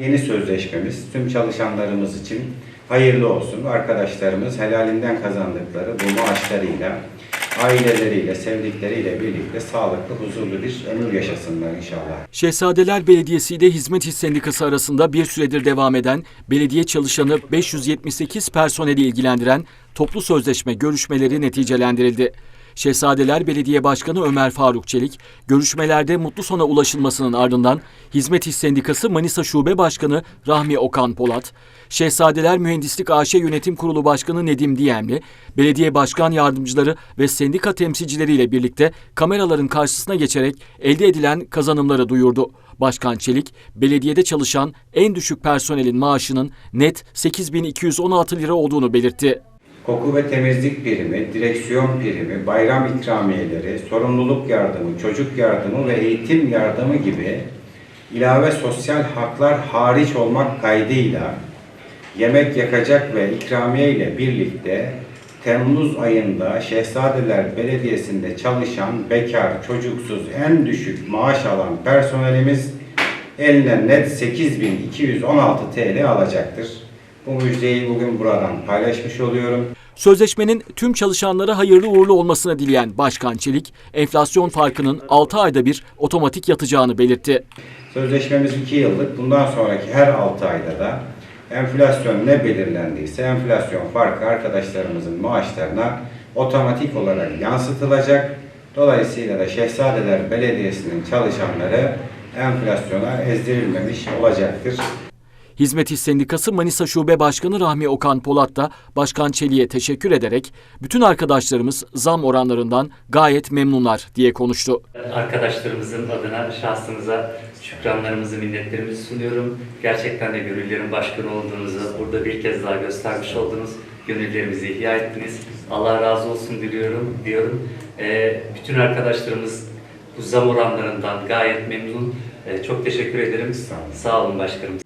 Yeni sözleşmemiz tüm çalışanlarımız için hayırlı olsun. Arkadaşlarımız helalinden kazandıkları bu maaşlarıyla, aileleriyle, sevdikleriyle birlikte sağlıklı, huzurlu bir ömür yaşasınlar inşallah. Şehzadeler Belediyesi ile Hizmet İş Sendikası arasında bir süredir devam eden belediye çalışanı 578 personeli ilgilendiren toplu sözleşme görüşmeleri neticelendirildi. Şehzadeler Belediye Başkanı Ömer Faruk Çelik, görüşmelerde mutlu sona ulaşılmasının ardından Hizmet İş Sendikası Manisa Şube Başkanı Rahmi Okan Polat, Şehzadeler Mühendislik AŞ Yönetim Kurulu Başkanı Nedim Diyemli, belediye başkan yardımcıları ve sendika temsilcileriyle birlikte kameraların karşısına geçerek elde edilen kazanımları duyurdu. Başkan Çelik, belediyede çalışan en düşük personelin maaşının net 8216 lira olduğunu belirtti. Koku ve temizlik primi, direksiyon primi, bayram ikramiyeleri, sorumluluk yardımı, çocuk yardımı ve eğitim yardımı gibi ilave sosyal haklar hariç olmak kaydıyla yemek yakacak ve ikramiye ile birlikte Temmuz ayında Şehzadeler Belediyesi'nde çalışan bekar, çocuksuz en düşük maaş alan personelimiz eline net 8216 TL alacaktır. Bu müjdeyi bugün buradan paylaşmış oluyorum. Sözleşmenin tüm çalışanlara hayırlı uğurlu olmasını dileyen Başkan Çelik, enflasyon farkının 6 ayda bir otomatik yatacağını belirtti. Sözleşmemiz 2 yıllık. Bundan sonraki her 6 ayda da enflasyon ne belirlendiyse enflasyon farkı arkadaşlarımızın maaşlarına otomatik olarak yansıtılacak. Dolayısıyla da Şehzadeler Belediyesi'nin çalışanları enflasyona ezdirilmemiş olacaktır. Hizmet İş Sendikası Manisa Şube Başkanı Rahmi Okan Polat da Başkan Çelik'e teşekkür ederek bütün arkadaşlarımız zam oranlarından gayet memnunlar diye konuştu. Arkadaşlarımızın adına şahsınıza şükranlarımızı, minnetlerimizi sunuyorum. Gerçekten de gönüllerin başkanı olduğunuzu burada bir kez daha göstermiş oldunuz. Gönüllerimizi ihya ettiniz. Allah razı olsun diliyorum diyorum. Ee, bütün arkadaşlarımız bu zam oranlarından gayet memnun. Ee, çok teşekkür ederim. Sağ olun. Sağ olun başkanım.